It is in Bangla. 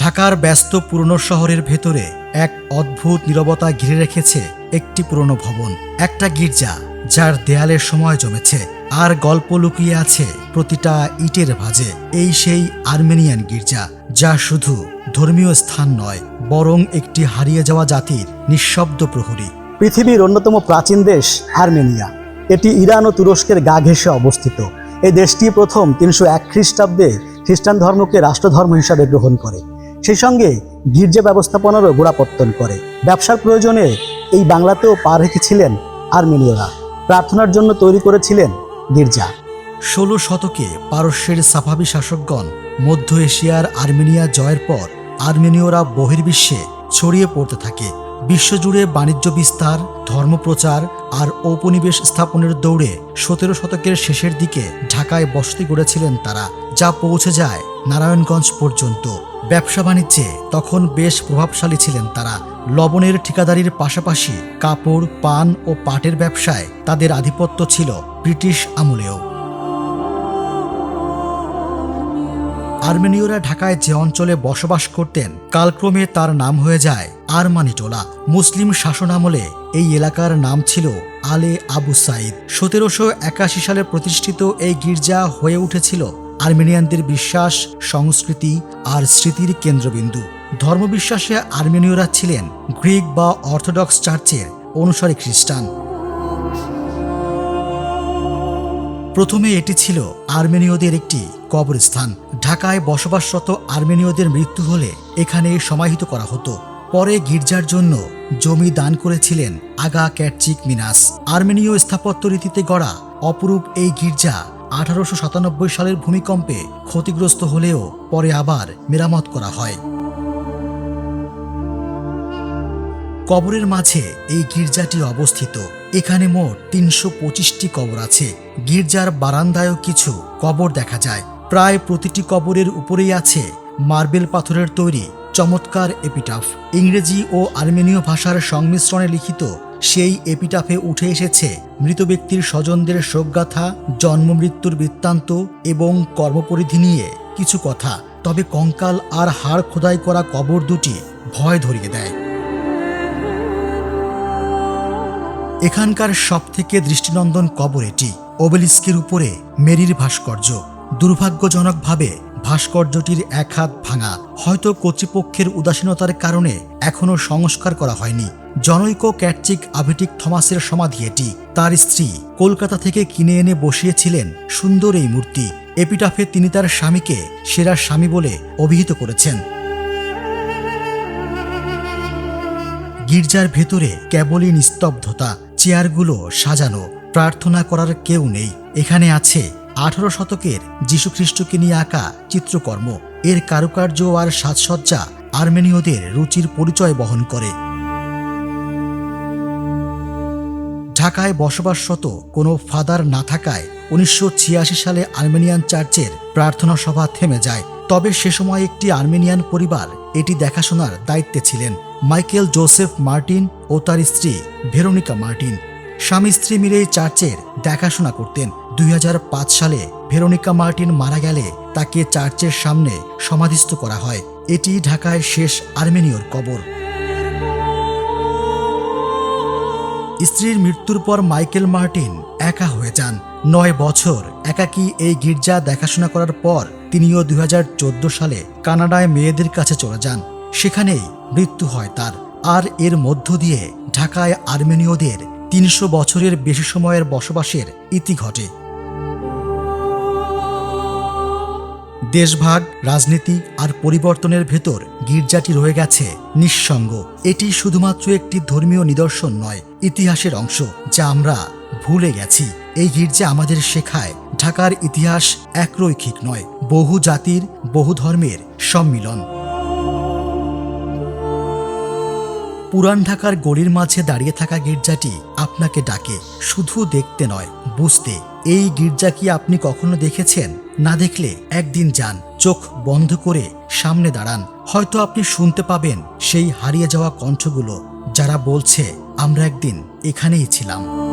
ঢাকার ব্যস্ত পুরনো শহরের ভেতরে এক অদ্ভুত নীরবতা ঘিরে রেখেছে একটি পুরনো ভবন, একটা গির্জা যার দেয়ালের সময় জমেছে আর গল্প লুকিয়ে আছে প্রতিটা ইটের ভাঁজে। এই সেই আর্মেনিয়ান গির্জা যা শুধু ধর্মীয় স্থান নয়, বরং একটি হারিয়ে যাওয়া জাতির নিঃশব্দ প্রহরী। পৃথিবীর অন্যতম প্রাচীন দেশ আর্মেনিয়া। এটি ইরান ও তুরস্কের গা ঘেঁষে অবস্থিত। এই দেশটি প্রথম তিনশো এক খ্রিস্টাব্দে খ্রিস্টান ধর্মকে রাষ্ট্রধর্ম হিসাবে গ্রহণ করে। সেই সঙ্গে গির্জা ব্যবস্থাপনারও গোড়াপত্তন করে। ব্যবসার প্রয়োজনে এই বাংলাতেও পা রেখেছিলেন আর্মেনীয়রা। প্রার্থনার জন্য তৈরি করেছিলেন গির্জা। ষোলো শতকে পারস্যের সাফাবি শাসকগণ মধ্য এশিয়ার আর্মেনিয়া জয়ের পর আর্মেনীয়রা বহির্বিশ্বে ছড়িয়ে পড়তে থাকে। বিশ্বজুড়ে বাণিজ্য বিস্তার, ধর্মপ্রচার আর ঔপনিবেশ স্থাপনের দৌড়ে সতেরো শতকের শেষের দিকে ঢাকায় বসতি গড়েছিলেন তারা, যা পৌঁছে যায় নারায়ণগঞ্জ পর্যন্ত। ব্যবসা বাণিজ্যে তখন বেশ প্রভাবশালী ছিলেন তারা। লবণের ঠিকাদারির পাশাপাশি কাপড়, পান ও পাটের ব্যবসায় তাদের আধিপত্য ছিল ব্রিটিশ আমলেও। আর্মেনীয়রা ঢাকায় যে অঞ্চলে বসবাস করতেন, কালক্রমে তার নাম হয়ে যায় আরমানিটোলা। মুসলিম শাসনামলে এই এলাকার নাম ছিল আলে আবু সাইদ সতেরোশো একাশি সালে প্রতিষ্ঠিত এই গির্জা হয়ে উঠেছিল আর্মেনিয়ানদের বিশ্বাস, সংস্কৃতি আর স্মৃতির কেন্দ্রবিন্দু। ধর্মবিশ্বাসে আর্মেনীয়রা ছিলেন গ্রিক বা অর্থোডক্স চার্চের অনুসারী খ্রিস্টান। প্রথমে এটি ছিল আর্মেনীয়দের একটি কবরস্থান। ঢাকায় বসবাসরত আর্মেনীয়দের মৃত্যু হলে এখানে সমাহিত করা হতো। পরে গির্জার জন্য জমি দান করেছিলেন আগা ক্যাটচিক মিনাস। আর্মেনীয় স্থাপত্য রীতিতে গড়া অপরূপ এই গির্জা আঠারোশো সাতানব্বই সালের ভূমিকম্পে ক্ষতিগ্রস্ত হলেও পরে আবার মেরামত করা হয়। কবরের মাঝে এই গির্জাটি অবস্থিত। এখানে মোট তিনশো পঁচিশটি কবর আছে। গির্জার বারান্দায়ও কিছু কবর দেখা যায়। প্রায় প্রতিটি কবরের উপরেই আছে মার্বেল পাথরের তৈরি চমৎকার এপিটাফ। ইংরেজি ও আর্মেনীয় ভাষার সংমিশ্রণে লিখিত সেই এপিটাফে উঠে এসেছে মৃত ব্যক্তির স্বজনদের শোকগাথা, জন্ম মৃত্যুর বৃত্তান্ত এবং কর্মপরিধি নিয়ে কিছু কথা। তবে কঙ্কাল আর হাড় খোদাই করা কবর দুটি ভয় ধরিয়ে দেয়। এখানকার সবথেকে দৃষ্টিনন্দন কবর এটি। ওবেলিস্কের উপরে মেরির ভাস্কর্য। দুর্ভাগ্যজনকভাবে ভাস্কর্যটির এক হাত ভাঙা, হয়তো কর্তৃপক্ষের উদাসীনতার কারণে এখনও সংস্কার করা হয়নি। জনৈক ক্যাটচিক আভিটিক থমাসের সমাধি এটি। তার স্ত্রী কলকাতা থেকে কিনে এনে বসিয়েছিলেন সুন্দর এই মূর্তি। এপিটাফে তিনি তার স্বামীকে সেরা স্বামী বলে অভিহিত করেছেন। গির্জার ভেতরে কেবলই নিস্তব্ধতা, চেয়ারগুলো সাজানো, প্রার্থনা করার কেউ নেই। এখানে আছে আঠারো শতকের যীশুখ্রিস্টকে নিয়ে আঁকা চিত্রকর্ম। এর কারুকার্য আর সাজসজ্জা আর্মেনীয়দের রুচির পরিচয় বহন করে। ঢাকায় বসবাসরত কোনো ফাদার না থাকায় উনিশশো ছিয়াশি সালে আর্মেনিয়ান চার্চের প্রার্থনা সভা থেমে যায়। তবে সে সময় একটি আর্মেনিয়ান পরিবার এটি দেখাশোনার দায়িত্বে ছিলেন। মাইকেল জোসেফ মার্টিন ও তার স্ত্রী ভেরোনিকা মার্টিন। স্বামী স্ত্রী মিলেই চার্চের দেখাশোনা করতেন। দুই হাজার পাঁচ সালে ভেরোনিকা মার্টিন মারা গেলে তাকে চার্চের সামনে সমাধিস্থ করা হয়। এটি ঢাকায় শেষ আর্মেনীয়র কবর। স্ত্রীর মৃত্যুর পর মাইকেল মার্টিন একা হয়ে যান। নয় বছর একাকী এই গির্জা দেখাশোনা করার পর তিনিও দুই হাজার চোদ্দ সালে কানাডায় মেয়েদের কাছে চলে যান। সেখানেই মৃত্যু হয় তার। আর এর মধ্য দিয়ে ঢাকায় আর্মেনীয়দের তিনশো বছরের বেশি সময়ের বসবাসের ইতি ঘটে। দেশভাগ, রাজনীতি আর পরিবর্তনের ভেতর গির্জাটি রয়ে গেছে নিঃসঙ্গ। এটি শুধুমাত্র একটি ধর্মীয় নিদর্শন নয়, ইতিহাসের অংশ, যা আমরা ভুলে গেছি। এই গির্জা আমাদের শেখায়, ঢাকার ইতিহাস একরৈখিক নয়, বহু জাতির, বহু ধর্মের সম্মিলন। পুরান ঢাকার গলির মাঝে দাঁড়িয়ে থাকা গির্জাটি আপনাকে ডাকে, শুধু দেখতে নয়, বুঝতে। এই গির্জা কি আপনি কখনো দেখেছেন? না দেখলে একদিন যান, চোখ বন্ধ করে সামনে দাঁড়ান। হয়তো আপনি শুনতে পাবেন সেই হারিয়ে যাওয়া কণ্ঠগুলো যারা বলছে, আমরা একদিন এখানেই ছিলাম।